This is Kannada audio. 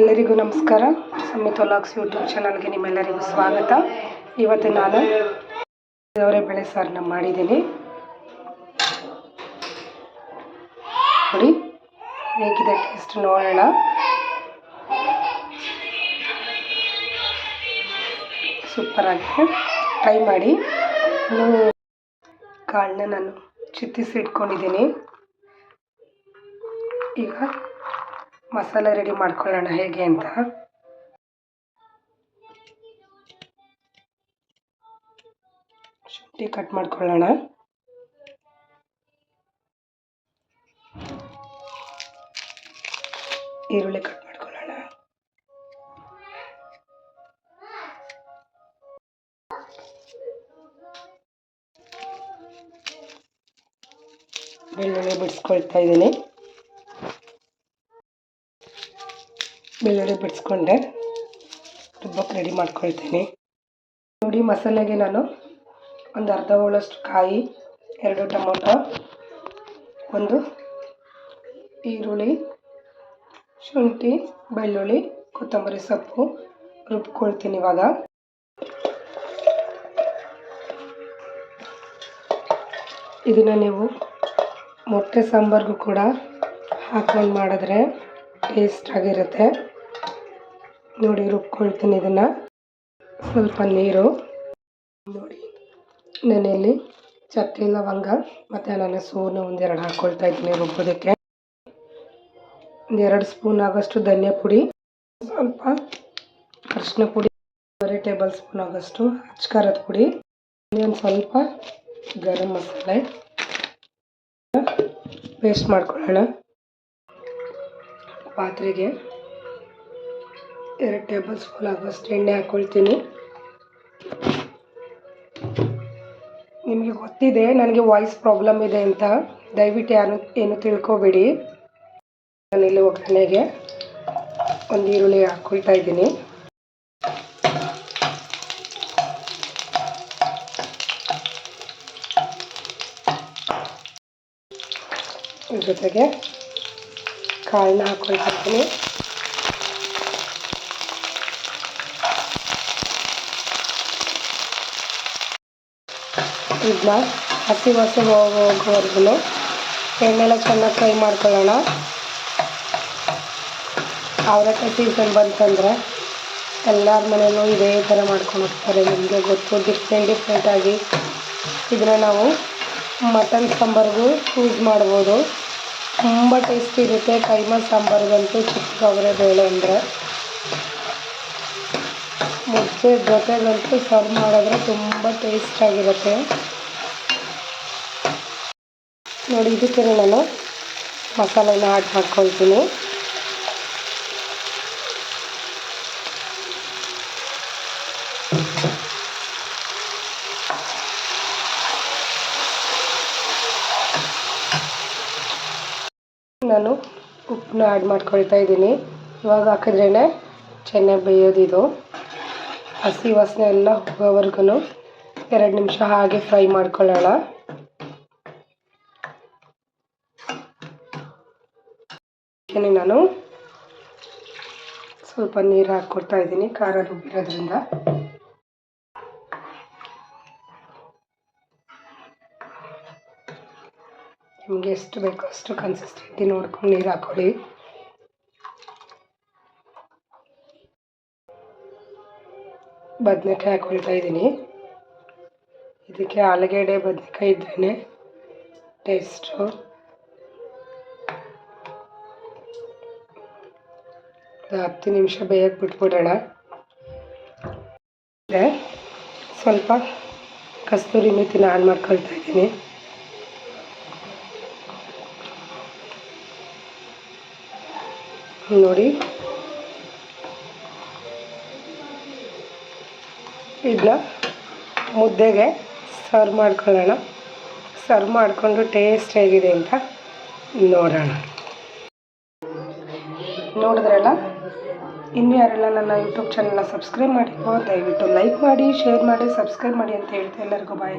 ಎಲ್ಲರಿಗೂ ನಮಸ್ಕಾರ. ಸಮಿತ್ ವ್ಲಾಗ್ಸ್ ಯೂಟ್ಯೂಬ್ ಚಾನಲ್ಗೆ ನಿಮ್ಮೆಲ್ಲರಿಗೂ ಸ್ವಾಗತ. ಇವತ್ತು ನಾನು ಬೇಳೆ ಸಾರನ್ನ ಮಾಡಿದ್ದೀನಿ. ನೋಡಿ ಹೇಗಿದೆ ಟೇಸ್ಟ್ ನೋಡೋಣ. ಸೂಪರಾಗಿದೆ ಟ್ರೈ ಮಾಡಿ. ಕಾಳನ್ನ ನಾನು ಚಿತ್ತಿಸಿ ಇಟ್ಕೊಂಡಿದ್ದೀನಿ ಈಗ ಮಸಾಲೆ ರೆಡಿ ಮಾಡ್ಕೊಳ್ಳೋಣ ಹೇಗೆ ಅಂತ. ಶುಂಠಿ ಕಟ್ ಮಾಡ್ಕೊಳ್ಳೋಣ. ಈರುಳ್ಳಿ ಕಟ್ ಮಾಡ್ಕೊಳ್ಳೋಣ. ಬೆಳ್ಳುಳ್ಳಿ ಬಿಡಿಸ್ಕೊಳ್ತಾ ಇದ್ದೀನಿ. ಬೆಳ್ಳುಳ್ಳಿ ಬಿಡಿಸ್ಕೊಂಡೆ. ರುಬ್ಬಕ್ಕೆ ರೆಡಿ ಮಾಡ್ಕೊಳ್ತೀನಿ. ನೋಡಿ, ಮಸಾಲೆಗೆ ನಾನು ಒಂದು ಅರ್ಧ ಹೋಳಷ್ಟು ಕಾಯಿ, ಎರಡು ಟೊಮೊಟೊ, ಒಂದು ಈರುಳ್ಳಿ, ಶುಂಠಿ, ಬೆಳ್ಳುಳ್ಳಿ, ಕೊತ್ತಂಬರಿ ಸೊಪ್ಪು ರುಬ್ಕೊಳ್ತೀನಿ ಇವಾಗ. ಇದನ್ನು ನೀವು ಮೊಟ್ಟೆ ಸಾಂಬಾರ್ಗೂ ಕೂಡ ಹಾಕೊಂಡು ಮಾಡಿದ್ರೆ ಟೇಸ್ಟ್ ಆಗಿರುತ್ತೆ. ನೋಡಿ ರುಬ್ಕೊಳ್ತೀನಿ ಇದನ್ನು. ಸ್ವಲ್ಪ ನೀರು. ನೋಡಿ ನಾನಿಲ್ಲಿ ಚಕ್ಕೆ ಲವಂಗ ಮತ್ತು ನಾನು ಸೋನು ಒಂದೆರಡು ಹಾಕ್ಕೊಳ್ತಾ ಇದ್ದೀನಿ ರುಬ್ಬೋದಕ್ಕೆ. ಒಂದೆರಡು ಸ್ಪೂನ್ ಆಗೋಷ್ಟು ಧನಿಯಾ ಪುಡಿ, ಸ್ವಲ್ಪ ಅರಿಶಿನ ಪುಡಿ ಬರೀ ಟೇಬಲ್ ಸ್ಪೂನ್ ಆಗೋಷ್ಟು ಅಚ್ಕಾರದ ಪುಡಿ ಒಂದು ಸ್ವಲ್ಪ ಗರಂ ಮಸಾಲೆ. ಪೇಸ್ಟ್ ಮಾಡ್ಕೊಳ್ಳೋಣ. ಪಾತ್ರೆಗೆ ಎರಡು ಟೇಬಲ್ ಸ್ಪೂನ್ ಆಗುವಷ್ಟು ಎಣ್ಣೆ ಹಾಕ್ಕೊಳ್ತೀನಿ ನಿಮಗೆ ಗೊತ್ತಿದೆ, ನನಗೆ ವಾಯ್ಸ್ ಪ್ರಾಬ್ಲಮ್ ಇದೆ ಅಂತ. ದಯವಿಟ್ಟು ಯಾರು ಏನು ತಿಳ್ಕೊಬೇಡಿ. ಇಲ್ಲಿ ಒಗ್ಗರಣೆಗೆ ಒಂದು ಈರುಳ್ಳಿ ಹಾಕ್ಕೊಳ್ತಾ ಇದ್ದೀನಿ. ಜೊತೆಗೆ ಕಾಳನ್ನ ಹಾಕ್ಕೊಳ್ತಾ ಇದ್ದೀನಿ. ಇದನ್ನ ಹಸಿ ವಾಸನೆ ಹೋಗೋವರೆಗೂ ಎಣ್ಣೆಲ್ಲ ಚೆನ್ನಾಗಿ ಫ್ರೈ ಮಾಡ್ಕೊಳ್ಳೋಣ. ಅವರೆಕಾಯಿ ಸೀಸನ್ ಬಂತಂದರೆ ಎಲ್ಲರ ಮನೆಯಲ್ಲೂ ಇದೇ ಥರ ಮಾಡ್ಕೊಂಡು ಹೋಗ್ತಾರೆ. ನಿಮಗೆ ಗೊತ್ತು ಡಿಫ್ರೆಂಟ್ ಡಿಫ್ರೆಂಟಾಗಿ ಇದನ್ನ ನಾವು ಮಟನ್ ಸಾಂಬಾರಿಗೂ ಯೂಸ್ ಮಾಡ್ಬೋದು. ತುಂಬ ಟೇಸ್ಟಿ ಇರುತ್ತೆ. ಕೈಮಾ ಸಾಂಬಾರಿಗಂತೂ ಚಿಕ್ಕ ಬೇಳೆ ಅಂದರೆ. ಮುದ್ದೆ ಜೊತೆಗಂತೂ ಸರ್ವ್ ಮಾಡಿದ್ರೆ ತುಂಬ ಟೇಸ್ಟಾಗಿರುತ್ತೆ ನೋಡಿ, ಇದಕ್ಕೆ ನಾನು ಮಸಾಲೆನ ಆ್ಯಡ್ ಮಾಡ್ಕೊಳ್ತೀನಿ. ನಾನು ಉಪ್ಪನ್ನ ಆ್ಯಡ್ ಮಾಡ್ಕೊಳ್ತಾ ಇದ್ದೀನಿ. ಇವಾಗ ಹಾಕಿದ್ರೇ ಚೆನ್ನಾಗಿ ಬೇಯೋದಿದು. ಹಸಿ ವಾಸನೆ ಎಲ್ಲ ಹೋಗೋವರೆಗೂ ಎರಡು ನಿಮಿಷ ಹಾಗೆ ಫ್ರೈ ಮಾಡ್ಕೊಳ್ಳೋಣ. ನಾನು ಸ್ವಲ್ಪ ನೀರು ಹಾಕ್ಕೊಡ್ತಾ ಇದ್ದೀನಿ. ಖಾರ ರುಬ್ಬಿರೋದ್ರಿಂದ ನಿಮಗೆ ಎಷ್ಟು ಬೇಕೋ ಅಷ್ಟು ಕನ್ಸಿಸ್ಟೆಂಟಿ ನೋಡ್ಕೊಂಡು ನೀರು ಹಾಕ್ಕೊಳ್ಳಿ ಬದನೆಕಾಯಿ ಹಾಕೊಳ್ತಾ ಇದ್ದೀನಿ. ಇದಕ್ಕೆ ಆಲೂಗೆಡ್ಡೆ, ಬದನೆಕಾಯಿ ಇದ್ರೇ ಟೇಸ್ಟು ಹತ್ತು ನಿಮಿಷ ಬೇಯಕ್ಕೆ ಬಿಟ್ಬಿಡೋಣ. ಸ್ವಲ್ಪ ಕಸ್ತೂರಿ ಮೆಥಿನ ಆನ್ ಮಾಡ್ಕೊಳ್ತಾ ಇದ್ದೀನಿ. ನೋಡಿ. ಇದನ್ನ ಮುದ್ದೆಗೆ ಸರ್ವ್ ಮಾಡ್ಕೊಳ್ಳೋಣ. ಸರ್ವ್ ಮಾಡಿಕೊಂಡು ಟೇಸ್ಟ್ ಹೇಗಿದೆ ಅಂತ ನೋಡೋಣ. ನೋಡಿದ್ರಲ್ಲ? ಇನ್ನೂ ಯಾರೆಲ್ಲ ನನ್ನ ಯೂಟ್ಯೂಬ್ ಚಾನಲ್ನ ಸಬ್ಸ್ಕ್ರೈಬ್ ಮಾಡಿಲ್ವೋ ದಯವಿಟ್ಟು ಲೈಕ್ ಮಾಡಿ ಶೇರ್ ಮಾಡಿ ಸಬ್ಸ್ಕ್ರೈಬ್ ಮಾಡಿ ಅಂತ ಹೇಳ್ತಾ ಎಲ್ಲರಿಗೂ ಬಾಯ್